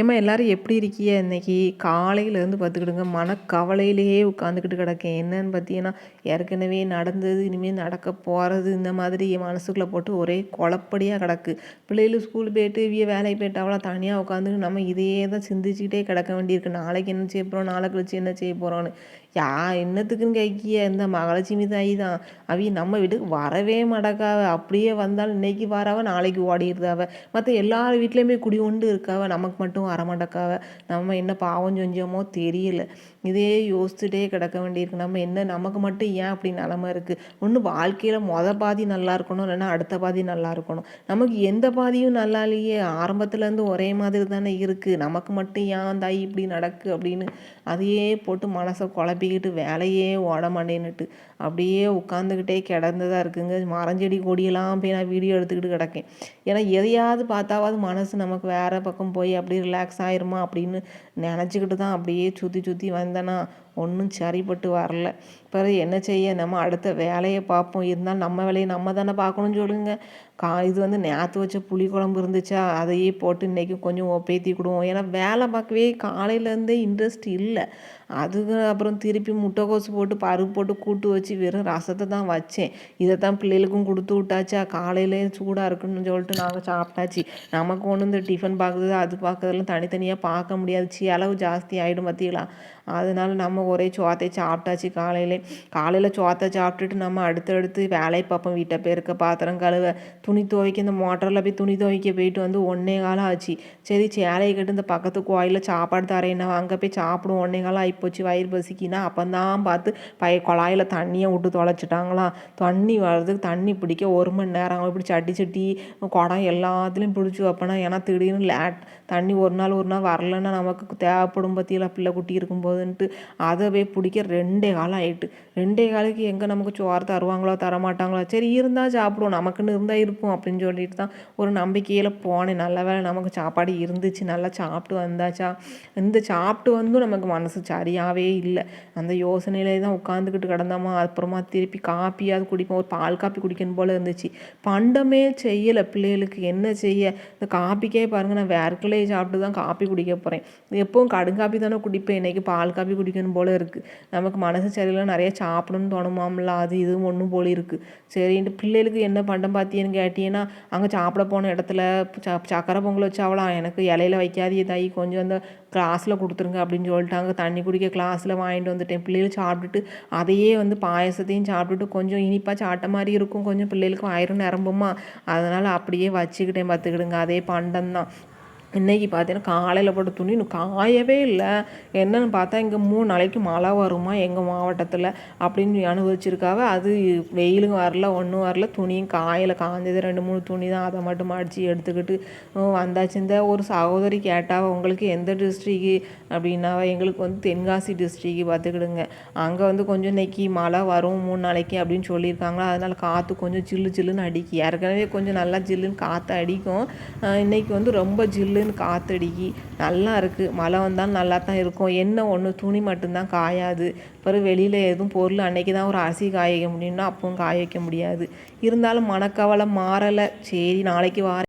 ஏம்மா எல்லாரும் எப்படி இருக்கீங்க? இன்னைக்கு காலையிலேருந்து பார்த்துக்கிடுங்க மனக்கவலையிலேயே உட்காந்துக்கிட்டு கிடக்கேன். என்னன்னு பார்த்தீங்கன்னா ஏற்கனவே நடந்தது இனிமேல் நடக்க போகிறது இந்த மாதிரி என் மனசுக்குள்ளே போட்டு ஒரே குழப்படியாக கிடக்கு. பிள்ளைகள் ஸ்கூல் போயிட்டு இவிய வேலைக்கு போயிட்டு தனியாக உட்காந்துட்டு நம்ம இதையே தான் சிந்திச்சுக்கிட்டே கிடக்க வேண்டியிருக்கு. நாளைக்கு என்ன செய்ய போகிறோம் நாளை கழிச்சு என்ன செய்ய போகிறோன்னு யா என்னத்துக்குன்னு கைக்கிய இந்த மகாலட்சுமி தாய் தான். அவி நம்ம வீட்டுக்கு வரவே மடக்காவ அப்படியே வந்தாலும் இன்னைக்கு வராவ நாளைக்கு ஓடிடுதாவ மற்ற எல்லார் வீட்லேயுமே குடி கொண்டு இருக்காவ. நமக்கு மட்டும் வரமாட்டக்காவ. நம்ம என்ன பாவம் செஞ்சோமோ தெரியல. இதே யோசிச்சுட்டே கிடக்க வேண்டியிருக்கு. நம்ம என்ன நமக்கு மட்டும் ஏன் அப்படி நிலமை இருக்குது ஒன்று வாழ்க்கையில் மொதல் பாதி நல்லா இருக்கணும் இல்லைன்னா அடுத்த பாதி நல்லா இருக்கணும். நமக்கு எந்த பாதியும் நல்லா இல்லையே. ஆரம்பத்துலேருந்து ஒரே மாதிரி தானே இருக்குது நமக்கு மட்டும் ஏன் தாய் இப்படி நடக்கு அப்படின்னு அதையே போட்டு மனசை குழப்பிக்கிட்டு வேலையே ஓட மாட்டேன்னுட்டு அப்படியே உட்காந்துக்கிட்டே கிடந்ததாக இருக்குங்க. மரஞ்செடி கொடியெல்லாம் போய் நான் வீடியோ எடுத்துக்கிட்டு கிடக்கேன். ஏன்னா எதையாவது பார்த்தாவது மனசு நமக்கு வேறு பக்கம் போய் அப்படி ரிலாக்ஸ் ஆயிருமா அப்படின்னு நினச்சிக்கிட்டு தான் அப்படியே சுற்றி சுற்றி வந்தேன்னா ஒன்றும் சரிப்பட்டு வரல. பிறகு என்ன செய்ய? நம்ம அடுத்த வேலையை பார்ப்போம். இருந்தாலும் நம்ம வேலையை நம்ம தானே பார்க்கணும்னு சொல்லுங்க. கா இது வந்து நேற்று வச்ச புளி குழம்பு இருந்துச்சா? அதையே போட்டு இன்றைக்கும் கொஞ்சம் ஒப்பேத்தி கொடுவோம் ஏன்னா வேலை பார்க்கவே காலையிலேருந்தே இன்ட்ரெஸ்ட் இல்லை. அதுக்கு அப்புறம் திருப்பி முட்டைக்கோசு போட்டு பருப்பு போட்டு கூட்டு வச்சு வெறும் ரசத்தை தான் வச்சேன். இதை தான் பிள்ளைகளுக்கும் கொடுத்து விட்டாச்சா? காலையிலே சூடாக இருக்குன்னு சொல்லிட்டு நாங்கள் சாப்பிட்டாச்சு. நமக்கு ஒன்று இந்த டிஃபன் பார்க்குறது அது பார்க்குறதுலாம் தனித்தனியாக பார்க்க முடியாது. செலவு ஜாஸ்தி ஆகிடும் பார்த்தீங்களா அதனால் நம்ம ஒரே சோத்தை சாப்பிட்டாச்சு காலையிலே. காலையில் சோத்தை சாப்பிட்டுட்டு நம்ம அடுத்தடுத்து வேலையை பார்ப்போம். வீட்டை பெருக்க பாத்திரம் கழுவ துணி துவைக்க இந்த மோட்டரில் போய் துணி துவைக்க போயிட்டு வந்து ஒன்றே காலம் ஆச்சு. சரி சேலையை கட்டு இந்த பக்கத்து கோயிலில் சாப்பாடு தரேன்னா அங்கே போய் சாப்பிடுவோம். ஒன்றே காலம் ஆகிப்போச்சு வயிறு பசிக்கினா அப்போ தான் பார்த்து பய குழாயில் தண்ணியை விட்டு தொலைச்சிட்டாங்களாம். தண்ணி வர்றதுக்கு தண்ணி பிடிக்க ஒரு மணி நேரம் இப்படி சட்டி சட்டி குடம் எல்லாத்துலேயும் பிடிச்சி வைப்பேனா? ஏன்னா திடீர்னு லேட் தண்ணி ஒரு நாள் ஒரு நாள் வரலன்னா நமக்கு தேவைப்படும் பற்றியில் பிள்ளை குட்டி இருக்கும்போதுன்ட்டு அதை போய் பிடிக்க ரெண்டே காலம் ஆயிட்டு. ரெண்டே காலுக்கு எங்கே நமக்கு சோறு தருவாங்களோ தரமாட்டாங்களோ? சரி இருந்தால் சாப்பிடுவோம். நமக்குன்னு இருந்தால் இருப்போம் அப்படின்னு சொல்லிட்டு தான் ஒரு நம்பிக்கையில் போனேன். நல்ல வேலை நமக்கு சாப்பாடு இருந்துச்சு. நல்லா சாப்பிட்டு வந்தாச்சா? இந்த சாப்பிட்டு வந்தும் நமக்கு மனசு சரியாகவே இல்லை. அந்த யோசனையிலே தான் உட்காந்துக்கிட்டு கிடந்தாமா? அப்புறமா திருப்பி காப்பியாவது குடிப்போம். ஒரு பால் காப்பி குடிக்கணும் போல் இருந்துச்சு. பண்டமே செய்யலை பிள்ளைகளுக்கு. என்ன செய்ய? இந்த காப்பிக்கே பாருங்கள் நான் வேர்க்கலையே சாப்பிட்டு தான் காப்பி குடிக்க போகிறேன் எப்பவும் கடுங்காப்பி தானே குடிப்பேன். இன்றைக்கி பால் காப்பி குடிக்கணும் போல் இருக்குது நமக்கு மனசு சரியில்லை நிறைய சாப்பிடணும்னு தோணுமாம்ல அது இதுவும் ஒன்றும் போல் இருக்குது சரின்ட்டு பிள்ளைகளுக்கு என்ன பண்டம் பார்த்தீங்கன்னு கேட்டீங்கன்னா அங்கே சாப்பிட போன இடத்துல ச சக்கரை பொங்கல் வச்சாவலாம் எனக்கு இலையில வைக்காதே தாய் கொஞ்சம் அந்த கிளாஸில் கொடுத்துருங்க அப்படின்னு சொல்லிட்டாங்க. தண்ணி குடிக்க கிளாஸில் வாங்கிட்டு வந்துட்டேன். பிள்ளைகள் சாப்பிட்டுட்டு அதையே வந்து பாயசத்தையும் சாப்பிட்டுட்டு கொஞ்சம் இனிப்பாக சாட்ட மாதிரி இருக்கும். கொஞ்சம் பிள்ளைகளுக்கு வயிறு நிரம்புமா? அதனால் அப்படியே வச்சுக்கிட்டேன் பார்த்துக்கிடுங்க. அதே பண்டம் தான். இன்றைக்கி பார்த்தீங்கன்னா காலையில் போட்ட துணி இன்னும் காயவே இல்லை. என்னென்னு பார்த்தா இங்கே மூணு நாளைக்கு மழை வருமா எங்கள் மாவட்டத்தில் அப்படின்னு அனுபவிச்சிருக்காவ அது வெயிலும் வரல ஒன்றும் வரல. துணியும் காயில் காஞ்சது. ரெண்டு மூணு துணி தான் அதை மட்டும் அடித்து எடுத்துக்கிட்டு வந்தாச்சு. இந்த ஒரு சகோதரி கேட்டாவ உங்களுக்கு எந்த டிஸ்ட்ரிக்கு அப்படின்னாவ எங்களுக்கு வந்து தென்காசி டிஸ்ட்ரிக்கு பார்த்துக்கிடுங்க. அங்கே வந்து கொஞ்சம் இன்னைக்கு மழை வரும் மூணு நாளைக்கு அப்படின்னு சொல்லியிருக்காங்களா. அதனால் காற்று கொஞ்சம் ஜில்லு ஜில்லுன்னு அடிக்கும் ஏற்கனவே கொஞ்சம் நல்லா ஜில்லுன்னு காற்று அடிக்கும். இன்றைக்கி வந்து ரொம்ப ஜில்லு சில்லுன்னு காற்றடிக்கி நல்லா இருக்குது மழை வந்தாலும் நல்லா தான் இருக்கும். என்ன ஒன்று துணி மட்டும்தான் காயாது. பிறகு வெளியில் எதுவும் பொருள் அன்றைக்கி தான் ஒரு அரிசி காய வைக்க முடியும்னா அப்பவும் காய வைக்க முடியாது. இருந்தாலும் மனக்கவலை மாறலை. சரி நாளைக்கு வார